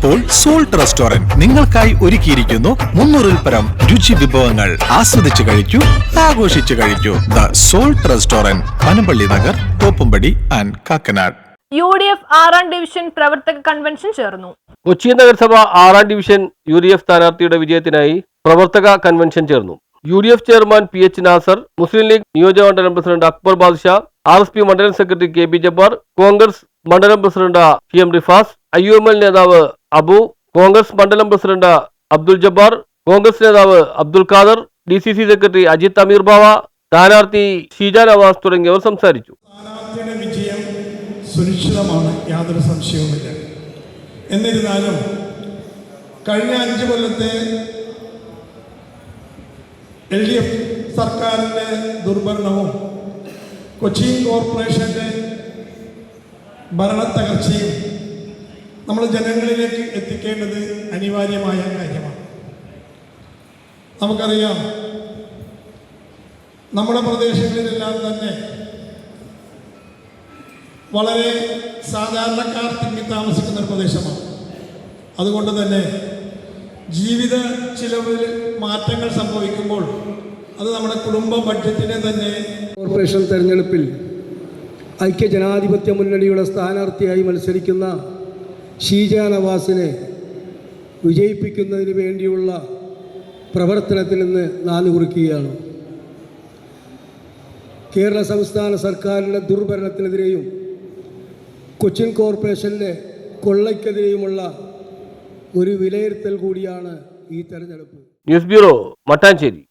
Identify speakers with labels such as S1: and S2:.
S1: ഇപ്പോൾ salt restaurant നിങ്ങൾക്കായി ഒരുക്കിയിരിക്കുന്നു മുന്നൂറിൽ പരം രുചി വിഭവങ്ങൾ ആസ്വദിച്ചു കഴിക്കൂ ആഘോഷിച്ചു കഴിക്കൂ. The salt restaurant Panampilly Nagar Thoppumpady and Kakkanad.
S2: U D F ആറാം ഡിവിഷൻ പ്രവർത്തക കൺവെൻഷൻ ചേർന്നു.
S3: കൊച്ചി നഗരസഭ ആറാം ഡിവിഷൻ യു ഡി എഫ് സ്ഥാനാർത്ഥിയുടെ വിജയത്തിനായി പ്രവർത്തക കൺവെൻഷൻ ചേർന്നു. U D F chairman P H Nasar Muslim League നിയോജകമണ്ഡലം president Akbar Badsha R S P മണ്ഡലം secretary K B Jabbar Congress മണ്ഡലം president P M Rifas I U M L നേതാവ് അബു കോൺഗ്രസ് മണ്ഡലം president Abdul Jabbar Congress നേതാവ് Abdul Khader D C C secretary Ajith Ameer Bava സ്ഥാനാർത്ഥി ഷീജ നവാസ് തുടങ്ങിയവർ സംസാരിച്ചു.
S4: വിജയം സുനിശ്ചിതമാണ് യാതൊരു സംശയവുമില്ല. എന്നിരുന്നാലും കഴിഞ്ഞ അഞ്ച് കൊല്ലത്തെ എൽ ഡി എഫ് സർക്കാരിന്റെ ദുർഭരണവും കൊച്ചിൻ കോർപ്പറേഷന്റെ ഭരണത്തകർച്ചയും നമ്മൾ ജനങ്ങളിലേക്ക് എത്തിക്കേണ്ടത് അനിവാര്യമായ കാര്യമാണ്. നമുക്കറിയാം നമ്മുടെ പ്രദേശങ്ങളിലെല്ലാം തന്നെ വളരെ സാധാരണക്കാർ തിങ്ങി താമസിക്കുന്ന ഒരു പ്രദേശമാണ്. അതുകൊണ്ട് തന്നെ ജീവിത ചിലവിൽ മാറ്റങ്ങൾ സംഭവിക്കുമ്പോൾ അത് നമ്മുടെ കുടുംബ ബഡ്ജറ്റിനെ തന്നെ
S5: കോർപ്പറേഷൻ തെരഞ്ഞെടുപ്പിൽ ഐക്യ ജനാധിപത്യ മുന്നണിയുടെ സ്ഥാനാർത്ഥിയായി മത്സരിക്കുന്ന ഷീജ നവാസിനെ വിജയിപ്പിക്കുന്നതിന് വേണ്ടിയുള്ള പ്രവർത്തനത്തിൽ നിന്ന് നാല് കുറിക്കുകയാണ്. കേരള സംസ്ഥാന സർക്കാരിന്റെ ദുർഭരണത്തിനെതിരെയും കൊച്ചിൻ കോർപ്പറേഷന്റെ കൊള്ളയ്ക്കെതിരെയുമുള്ള ഒരു വിലയിരുത്തൽ കൂടിയാണ് ഈ തെരഞ്ഞെടുപ്പ്.
S3: News bureau Mattancherry.